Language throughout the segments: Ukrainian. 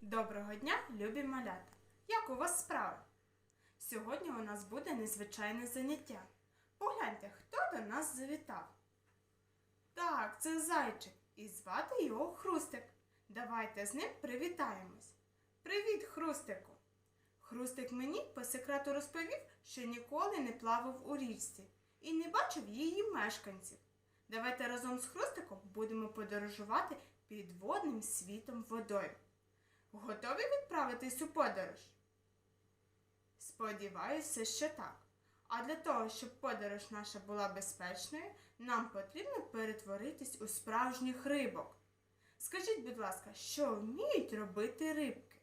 Доброго дня, любі малята! Як у вас справи? Сьогодні у нас буде незвичайне заняття. Погляньте, хто до нас завітав. Так, це зайчик, і звати його Хрустик. Давайте з ним привітаємось. Привіт, Хрустику! Хрустик мені по секрету розповів, що ніколи не плавав у річці і не бачив її мешканців. Давайте разом з Хрустиком будемо подорожувати підводним світом водою. Готові відправитись у подорож? Сподіваюся, що так. А для того, щоб подорож наша була безпечною, нам потрібно перетворитись у справжніх рибок. Скажіть, будь ласка, що вміють робити рибки?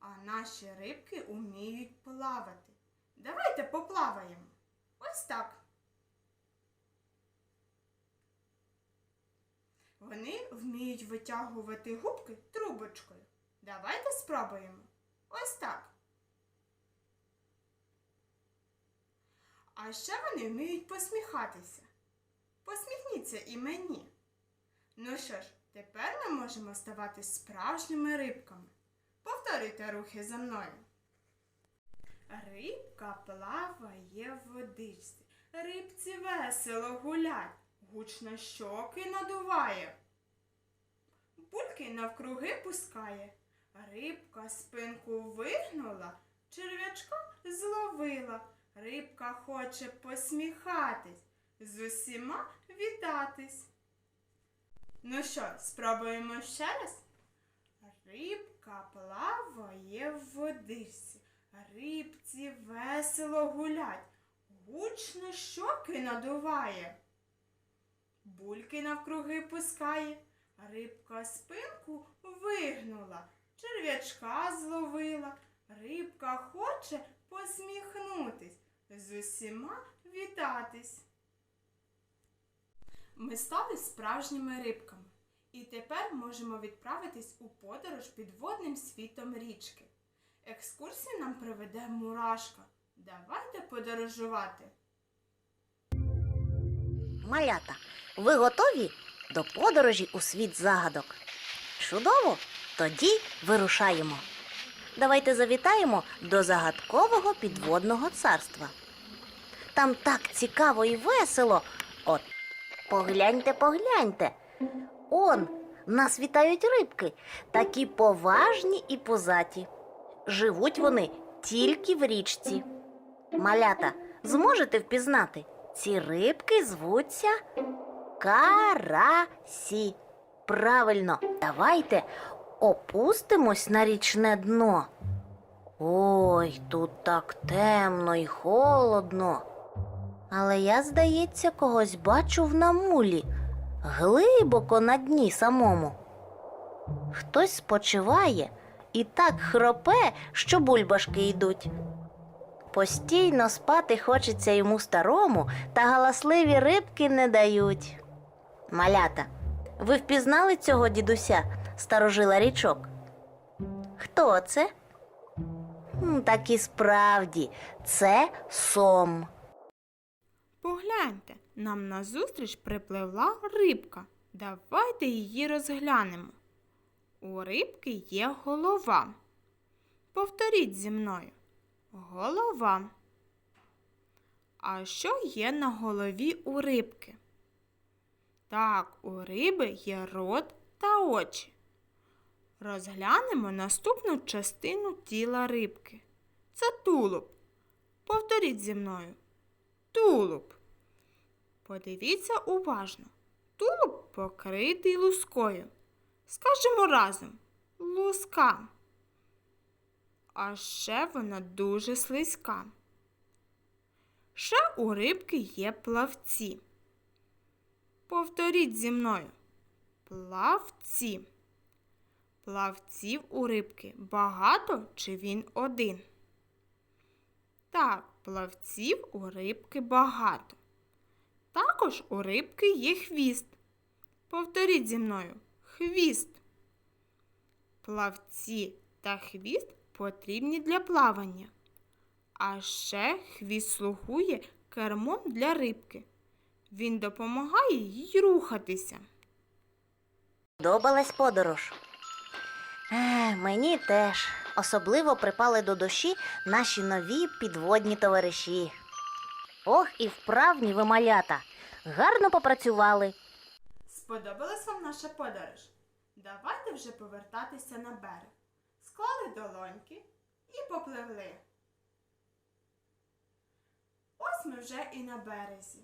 А наші рибки вміють плавати. Давайте поплаваємо. Ось так. Вони вміють витягувати губки трубочкою. Давайте спробуємо. Ось так. А ще вони вміють посміхатися. Посміхніться і мені. Ну що ж, тепер ми можемо ставати справжніми рибками. Повторюйте рухи за мною. Рибка плаває в водичці. Рибці весело гулять, гучно щоки надуває. Бульки навкруги пускає. Рибка спинку вигнула, черв'ячка зловила. Рибка хоче посміхатись, з усіма вітатись. Ну що, спробуємо ще раз? Рибка плаває в водичці, рибці весело гулять, гучно щоки надуває. Бульки навкруги пускає, рибка спинку вигнула, черв'ячка зловила, рибка хоче посміхнутись, з усіма вітатись. Ми стали справжніми рибками і тепер можемо відправитись у подорож підводним світом річки. Екскурсію нам проведе мурашка. Давайте подорожувати. Малята, ви готові до подорожі у світ загадок? Чудово! Тоді вирушаємо. Давайте завітаємо до загадкового підводного царства. Там так цікаво і весело. От, погляньте, погляньте. Он нас вітають рибки, такі поважні і позаті. Живуть вони тільки в річці. Малята, зможете впізнати? Ці рибки звуться карасі. Правильно, давайте опустимось на річне дно. Ой, тут так темно і холодно. Але я, здається, когось бачу в намулі, глибоко на дні самому. Хтось спочиває і так хропе, що бульбашки йдуть. Постійно спати хочеться йому старому, та галасливі рибки не дають. Малята, ви впізнали цього дідуся, старожила річок? Хто це? Так і справді, це сом. Погляньте, нам назустріч припливла рибка. Давайте її розглянемо. У рибки є голова. Повторіть зі мною. Голова. А що є на голові у рибки? Так, у риби є рот та очі. Розглянемо наступну частину тіла рибки. Це тулуб. Повторіть зі мною. Тулуб. Подивіться уважно. Тулуб покритий лускою. Скажемо разом луска. А ще вона дуже слизька. Ще у рибки є плавці. Повторіть зі мною. Плавці. Плавців у рибки багато чи він один? Так, плавців у рибки багато. Також у рибки є хвіст. Повторіть зі мною хвіст. Плавці та хвіст потрібні для плавання. А ще хвіст слугує кермом для рибки. Він допомагає їй рухатися. Подобалась подорож. Е, мені теж. Особливо припали до душі наші нові підводні товариші. Ох, і вправні ви малята. Гарно попрацювали. Сподобалась вам наша подорож? Давайте вже повертатися на берег. Склали долоньки і попливли. Ось ми вже і на березі.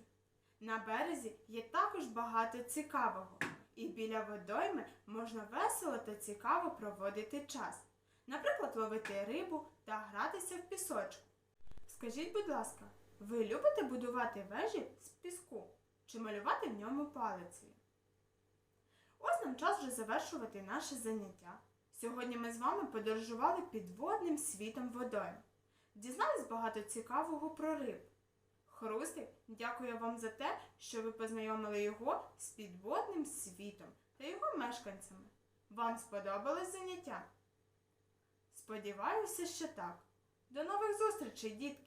На березі є також багато цікавого, і біля водойми можна весело та цікаво проводити час. Наприклад, ловити рибу та гратися в пісочку. Скажіть, будь ласка, ви любите будувати вежі з піску чи малювати в ньому палицею? Ось нам час вже завершувати наше заняття. Сьогодні ми з вами подорожували підводним світом водойм. Дізнались багато цікавого про риб. Хрустик дякує вам за те, що ви познайомили його з підводним світом та його мешканцями. Вам сподобалось заняття? Сподіваюся, що так. До нових зустрічей, дітки!